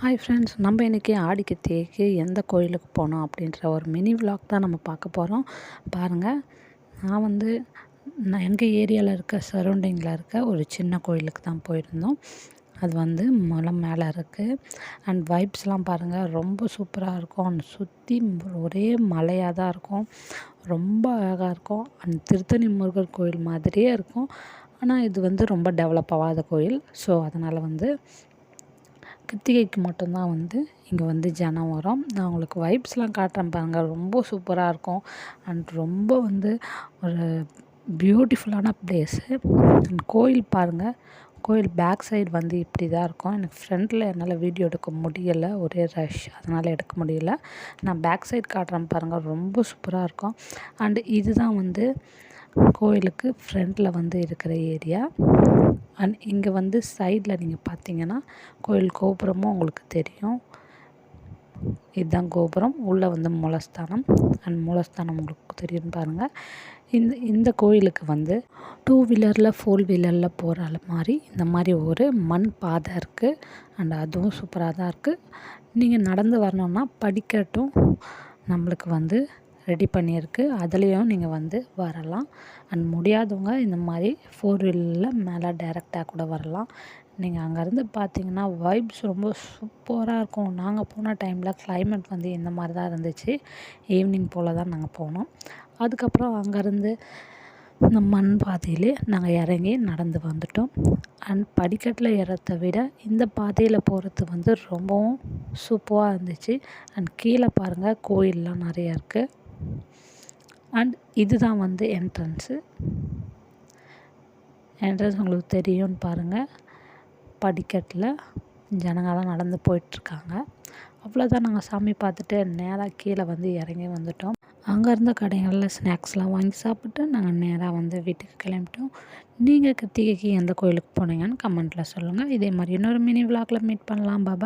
Hi friends நம்ம இன்றைக்கி ஆடி கிருத்திகைக்கு எந்த கோயிலுக்கு போனோம் அப்படின்ற ஒரு மினி விலாக் தான் நம்ம பார்க்க போகிறோம் பாருங்கள் நான் வந்து நான் எங்கள் ஏரியாவில் இருக்க சரௌண்டிங்கில் இருக்க ஒரு சின்ன கோயிலுக்கு தான் போயிருந்தோம். அது வந்து மலம் மேலே இருக்குது அண்ட் வைப்ஸ்லாம் பாருங்கள் ரொம்ப சூப்பராக இருக்கும். சுற்றி ஒரே மலையாக தான் இருக்கும். ரொம்ப அழகாக இருக்கும். அண்ட் திருத்தணி முருகர் கோயில் மாதிரியே இருக்கும். ஆனால் இது வந்து ரொம்ப டெவலப் ஆகாத கோயில். ஸோ அதனால் வந்து கிருத்திகைக்கு மட்டும்தான் வந்து இங்கே வந்து ஜனம் வரும். நான் உங்களுக்கு வைப்ஸ்லாம் காட்டுறேன் பாருங்கள் ரொம்ப சூப்பராக இருக்கும். அண்ட் ரொம்ப வந்து ஒரு பியூட்டிஃபுல்லான ப்ளேஸு அண்ட் கோயில் பாருங்கள் கோயில் பேக் சைடு வந்து இப்படி தான் இருக்கும். எனக்கு ஃப்ரண்ட்டில் என்னால் வீடியோ எடுக்க முடியலை. ஒரே ரஷ் அதனால் எடுக்க முடியல. நான் பேக் சைடு காட்டுறேன் பாருங்கள் ரொம்ப சூப்பராக இருக்கும். அண்டு இதுதான் வந்து கோயிலுக்கு ஃப்ரண்ட்டில் வந்து இருக்கிற ஏரியா அண்ட் இங்கே வந்து சைடில் நீங்கள் பார்த்தீங்கன்னா கோயில் கோபுரமும் உங்களுக்கு தெரியும். இதுதான் கோபுரம். உள்ளே வந்து மூலஸ்தானம். அண்ட் மூலஸ்தானம் உங்களுக்கு தெரியும் பாருங்கள் இந்த இந்த கோயிலுக்கு வந்து டூ வீலரில் ஃபோர் வீலரில் போகிற மாதிரி இந்த மாதிரி ஒரு மண் பாதை இருக்குது அண்ட் அதுவும் சூப்பராக தான் இருக்குது நீங்கள் நடந்து வரணுன்னா படிக்கட்டும் நம்மளுக்கு வந்து ரெடி பண்ணியிருக்கு. அதுலேயும் நீங்கள் வந்து வரலாம். அண்ட் முடியாதவங்க இந்த மாதிரி ஃபோர் வீலரில் மேலே டேரெக்டாக கூட வரலாம். நீங்கள் அங்கேருந்து பார்த்தீங்கன்னா வைப்ஸ் ரொம்ப சூப்பராக இருக்கும். நாங்கள் போன டைமில் கிளைமேட் வந்து இந்த மாதிரி தான் இருந்துச்சு. ஈவினிங் போல் தான் நாங்கள் போனோம். அதுக்கப்புறம் அங்கேருந்து இந்த மண் பாதையிலே நாங்கள் இறங்கி நடந்து வந்துட்டோம். அண்ட் படிக்கட்டில் ஏறத்தை விட இந்த பாதையில் போகிறது வந்து ரொம்பவும் சூப்பராக இருந்துச்சு. அண்ட் கீழே பாருங்கள் கோயிலெலாம் நிறையா இருக்குது அண்ட் இதுதான் வந்து என்ட்ரன்ஸு என்ட்ரன்ஸ் உங்களுக்கு தெரியும்னு பாருங்கள் படிக்கட்டில் ஜனங்கள்லாம் நடந்து போயிட்டுருக்காங்க. அவ்வளோதான் நாங்கள் சாமி பார்த்துட்டு நேராக கீழே வந்து இறங்கி வந்துட்டோம். அங்கே இருந்த கடைகளில் ஸ்நாக்ஸ்லாம் வாங்கி சாப்பிட்டு நாங்கள் நேராக வந்து வீட்டுக்கு கிளம்பிட்டோம். நீங்கள் கிருத்திகைக்கு எந்த கோயிலுக்கு போனீங்கன்னு கமெண்ட்டில் சொல்லுங்கள். இதே மாதிரி இன்னொரு மினி விளாக்கில் மீட் பண்ணலாம். பாபா